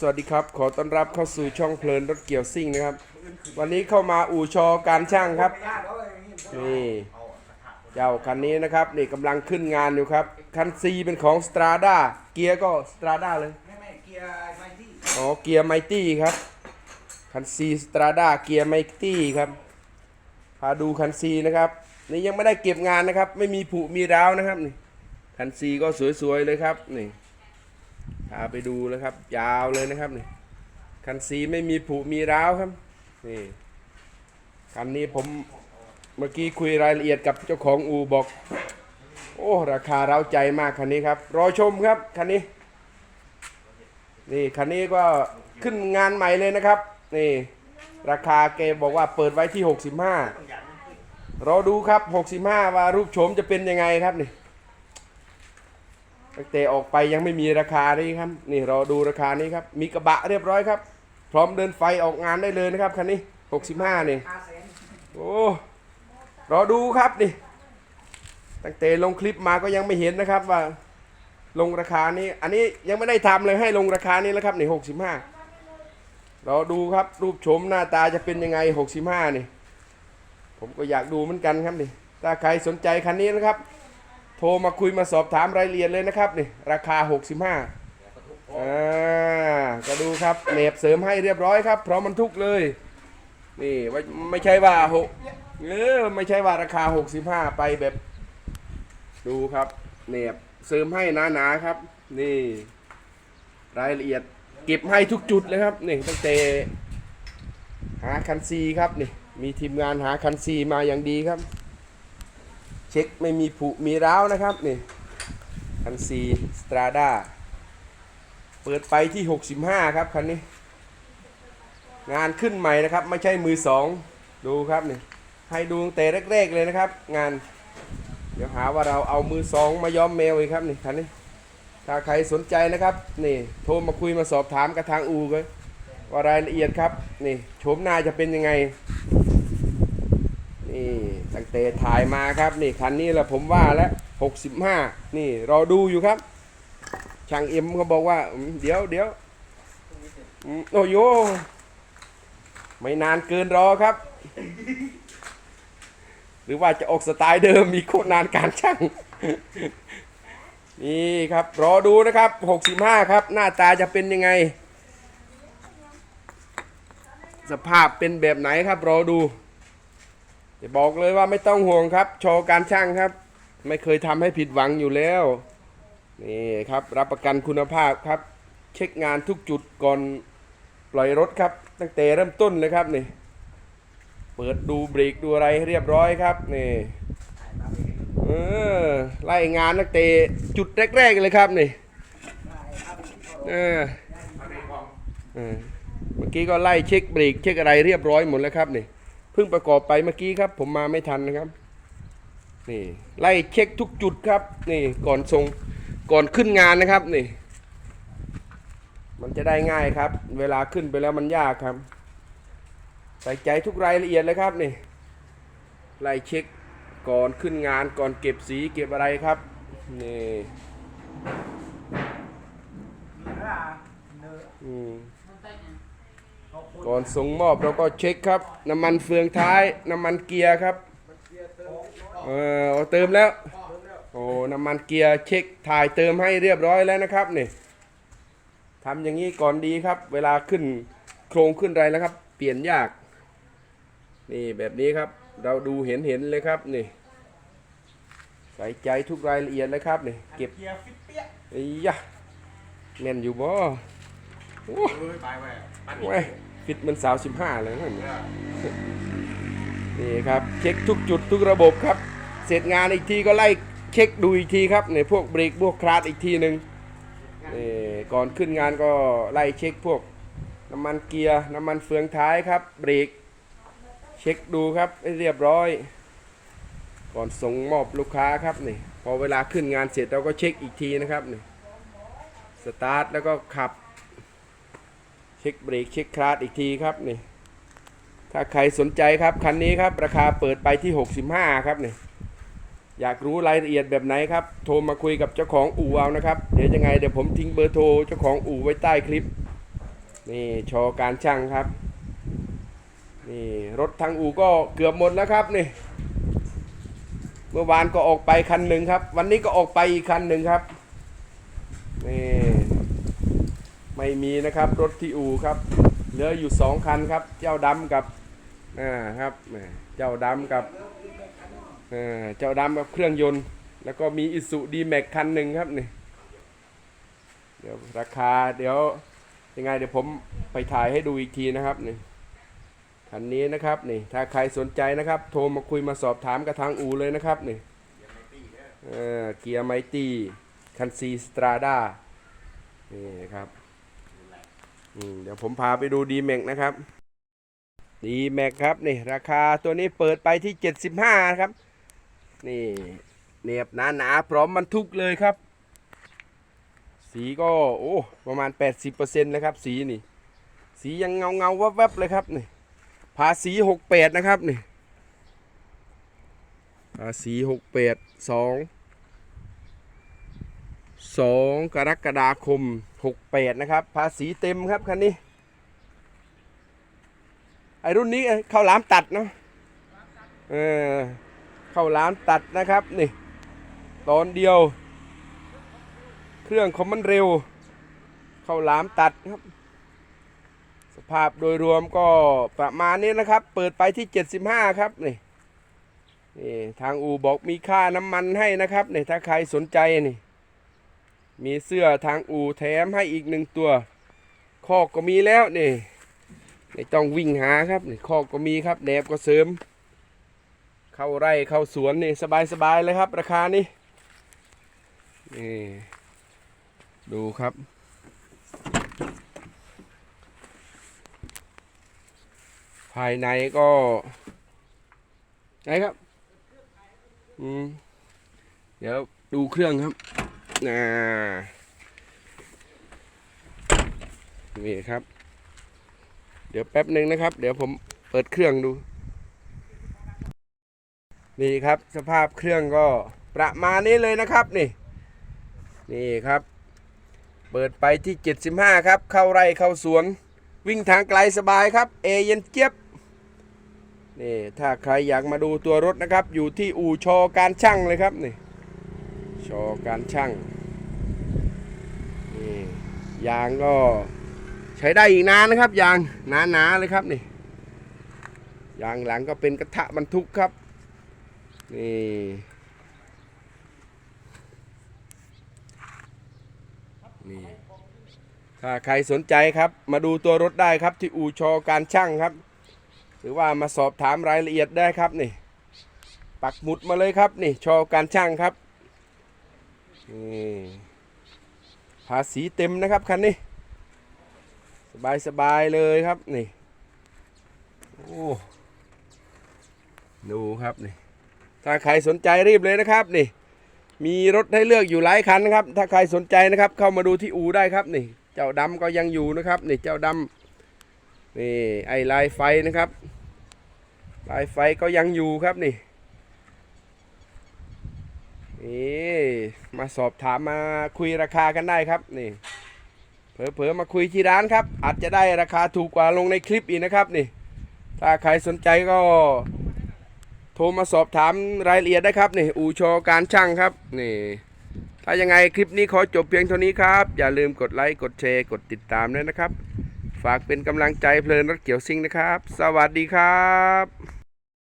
สวัสดีครับ ขอต้อนรับเข้าสู่ช่องเพลินรถเกี่ยวซิ่งนะครับ วันนี้เข้ามาอู่ชอการช่างครับ นี่เจ้าคันนี้นะครับ นี่กำลังขึ้นงานอยู่ครับ คันซีเป็นของ Strada เกียร์ก็ Strada เลยไม่ไม่เกียร์ไมตี้อ๋อเกียร์ไมตี้ครับ คันซี Strada เกียร์ไมตี้ครับพาดูคันซีนะครับ นี่ยังไม่ได้เก็บงานนะครับ ไม่มีผุมีร้าวนะครับนี่คันซีก็สวยๆเลยครับนี่ พาไปดูเลยครับ ยาวเลยนะครับนี่คันซีไม่มีผุมีร้าวครับนี่คันนี้ผมเมื่อกี้คุยรายละเอียดกับเจ้าของอูบอก โอ้ราคาเร้าใจมากคันนี้ครับ รอชมครับคันนี้ นี่คันนี้ก็ขึ้นงานใหม่เลยนะครับ นี่ราคาเกบอกว่าเปิดไว้ที่ 65รอดูครับ 65 ว่ารูปโฉมจะเป็นยังไงครับนี่ ตั้งแต่ออกไปยังไม่มีราคานี่ครับ นี่รอดูราคานี้ครับ มีกระบะเรียบร้อยครับ พร้อมเดินไฟออกงานได้เลยนะครับคันนี้65นี่คาแสนโอ้รอดูครับนี่ ตั้งแต่ลงคลิปมาก็ยังไม่เห็นนะครับว่า ลงราคานี้ อันนี้ยังไม่ได้ทำเลยให้ลงราคานี้แล้วครับนี่หกสิบห้ารอดูครับรูปโฉมหน้าตาจะเป็นยังไงหกสิบห้านี่ ผมก็อยากดูเหมือนกันครับนี่ ถ้าใครสนใจคันนี้นะครับ โทรมาคุยมาสอบถามรายละเอียดเลยนะครับนี่ราคาหกสิบห้าอ่าก็ดูครับเน็บเสริมให้เรียบร้อยครับพร้อมบรรทุกเลย นี่ไม่ไม่ใช่ว่าหกเออไม่ใช่ว่าราคา 65 ไปแบบ ดูครับเนียบเสริมให้หนาๆครับ นี่ รายละเอียดเก็บให้ทุกจุดเลยครับนี่ตั้งแต่หาคันซีครับนี่มีทีมงานหาคันซีมาอย่างดีครับ เช็คไม่มีผุมีร้าวนะครับนี่คันซีสตราด้าเปิดไปที่ 65 ครับคันนี้ งานขึ้นใหม่นะครับ ไม่ใช่มือสองดูครับนี่ให้ดูตั้งแต่แรกๆเลยนะครับ งาน เดี๋ยวหาว่าเราเอามือสองมาย้อมแมวอีกครับนี่คันนี้ ถ้าใครสนใจนะครับนี่โทรมาคุยมาสอบถามกับทางอูกันว่ารายละเอียดครับนี่โฉมหน้าจะเป็นยังไง นี่ตั้งแต่ถ่ายมาครับนี่คันนี้แหละผมว่าแล้วหกสิบห้านี่รอดูอยู่ครับ ช่างเอ็มเขาบอกว่าเดี๋ยวเดี๋ยวโอ้โยไม่นานเกินรอครับ หรือว่าจะออกสไตล์เดิมมีโคตรนานการช่างนี่ครับ รอดูนะครับ 65 ครับ หน้าตาจะเป็นยังไง สภาพเป็นแบบไหนครับ รอดู จะบอกเลยว่าไม่ต้องห่วงครับ โชว์การช่างครับ ไม่เคยทำให้ผิดหวังอยู่แล้ว นี่ครับ รับประกันคุณภาพครับ เช็คงานทุกจุดก่อนปล่อยรถครับ ตั้งแต่เริ่มต้นเลยครับนี่ เปิดดูเบรกดูอะไรให้เรียบร้อยครับนี่เออไล่งานตั้งแต่จุดแรกๆเลยครับนี่เออเมื่อกี้ก็ไล่เช็คเบรกเช็คอะไรเรียบร้อยหมดแล้วครับนี่ พิ่งประกอบไปเมื่อกี้ครับ ผมมาไม่ทันนะครับนี่ไล่เช็คทุกจุดครับ นี่ก่อนส่งก่อนขึ้นงานนะครับนี่ มันจะได้ง่ายครับ เวลาขึ้นไปแล้วมันยากครับ ใส่ใจทุกรายละเอียดเลยครับนี่ไล่เช็คก่อนขึ้นงานก่อนเก็บสีเก็บอะไรครับนี่มีเนื้อเนื้ออืมเขาคน ก่อนส่งมอบเราก็เช็คครับ น้ำมันเฟืองท้าย น้ำมันเกียร์ครับเออเอาเติมแล้วโอ้น้ำมันเกียร์เช็คถ่ายเติมให้เรียบร้อยแล้วนะครับนี่ทำอย่างนี้ก่อนดีครับ เวลาขึ้นโครงขึ้นอะไรแล้วครับ เปลี่ยนยาก นี่แบบนี้ครับ เราดูเห็นเห็นเลยครับนี่ใส่ใจทุกรายละเอียดเลยครับนี่เก็บเกียร์ฟิตเปี้ยไอ้ยะแม่นอยู่บ่โอ้เอ้ยไปไปปั ฟิตมันสาวสิบห้าเลยนั่นนี่ครับเช็คทุกจุดทุกระบบครับ เสร็จงานอีกทีก็ไล่เช็คดูอีกทีครับในพวกเบรกพวกคลาสอีกทีหนึ่งนี่ก่อนขึ้นงานก็ไล่เช็คพวกน้ำมันเกียร์น้ำมันเฟืองท้ายครับ เบรกเช็คดูครับให้เรียบร้อย ก่อนส่งมอบลูกค้าครับนี่พอเวลาขึ้นงานเสร็จเราก็เช็คอีกทีนะครับนี่สตาร์ทแล้วก็ขับ เช็คเบรกเช็คคลาสอีกทีครับนี่ถ้าใครสนใจครับคันนี้ครับราคาเปิดไปที่ 65 ครับนี่อยากรู้รายละเอียดแบบไหนครับ โทรมาคุยกับเจ้าของอู่เอานะครับ เดี๋ยวยังไงเดี๋ยวผมทิ้งเบอร์โทรเจ้าของอู่ไว้ใต้คลิป นี่โชว์การช่างครับ นี่รถทางอู่ก็เกือบหมดแล้วครับนี่ เมื่อวานก็ออกไปคันหนึ่งครับ วันนี้ก็ออกไปอีกคันหนึ่งครับ นี่ ไม่มีนะครับรถที่อู่ครับ เหลืออยู่สองคันครับ เจ้าดำกับอ่าครับเจ้าดำกับอ่าเจ้าดำกับเครื่องยนต์ แล้วก็มีอิสุดีแม็กคันหนึ่งครับนี่เดี๋ยวราคาเดี๋ยวยังไงเดี๋ยวผมไปถ่ายให้ดูอีกทีนะครับนี่คันนี้นะครับนี่ถ้าใครสนใจนะครับ โทรมาคุยมาสอบถามกับทางอูเลยนะครับนี่เออเกียร์ไมตี้คันซีสตราด้านี่ครับ เดี๋ยวผมพาไปดูดีแม็กนะครับดีแม็กครับนี่ราคาตัวนี้เปิดไปที่ 75 ครับ นี่เนียบหนาๆพร้อมบรรทุกเลยครับ สีก็โอ้ประมาณ 80%เลยครับ สีนี่ สียังเงาเงาๆแวบๆเลยครับนี่ภาษี68 นะครับนี่ภาษี68 2 2 กรกฎาคม 68 นะครับ ภาษีเต็มครับคันนี้ ไอรุ่นนี้เข้าล้ามตัดเนาะเออเข้าล้ามตัดนะครับ นี่ ตอนเดียว เครื่องคอมมันเร็ว เข้าหลามตัดครับ สภาพโดยรวมก็ประมาณนี้นะครับ เปิดไปที่ 75 ครับ นี่นี่ทางอูบอกมีค่าน้ำมันให้นะครับนี่ถ้าใครสนใจนี่ มีเสื้อทางอูแถมให้อีกหนึ่งตัว คอกก็มีแล้วนี่ไม่ต้องวิ่งหาครับนี่คอกก็มีครับแหนบก็เสริม เข้าไร่เข้าสวนนี่สบายๆเลยครับ ราคานี้นี่ดูครับ ภายในก็ไหนครับ อืม เดี๋ยวดูเครื่องครับ น่านี่ครับ เดี๋ยวแป๊บหนึ่งนะครับ เดี๋ยวผมเปิดเครื่องดู นี่ครับ สภาพเครื่องก็ประมาณนี้เลยนะครับนี่ นี่ครับ เปิดไปที่ 75 ครับ เข้าไร่เข้าสวน วิ่งทางไกลสบายครับ เอเย็นเจี๊ยบนี่ถ้าใครอยากมาดูตัวรถนะครับ อยู่ที่อู่ชอการช่างเลยครับนี่ ชอการช่างนี่ยางก็ใช้ได้อีกนานนะครับ ยางหนาๆเลยครับนี่ยางหลังก็เป็นกระทะบรรทุกครับนี่นี่ถ้าใครสนใจครับ มาดูตัวรถได้ครับที่อูชอการช่างครับ หรือว่ามาสอบถามรายละเอียดได้ครับนี่ ปักหมุดมาเลยครับนี่ชอการช่างครับ ภาษีเต็มนะครับคันนี้ สบายสบายเลยครับนี่โอ้ดูครับนี่ถ้าใครสนใจรีบเลยนะครับนี่ มีรถให้เลือกอยู่หลายคันนะครับ ถ้าใครสนใจนะครับ เข้ามาดูที่อูได้ครับนี่ เจ้าดำก็ยังอยู่นะครับนี่เจ้าดำนี่ไอลายไฟนะครับ ลายไฟก็ยังอยู่ครับนี่ นี่มาสอบถามมาคุยราคากันได้ครับนี่เผลอๆมาคุยที่ร้านครับ อาจจะได้ราคาถูกกว่าลงในคลิปอีกนะครับนี่ ถ้าใครสนใจก็โทรมาสอบถามรายละเอียดได้ครับนี่อู่โชว์การช่างครับนี่ถ้ายังไงคลิปนี้ขอจบเพียงเท่านี้ครับ อย่าลืมกดไลค์กดแชร์กดติดตามด้วยนะครับ ฝากเป็นกำลังใจเพลินรถเกี่ยวซิ่งนะครับ สวัสดีครับ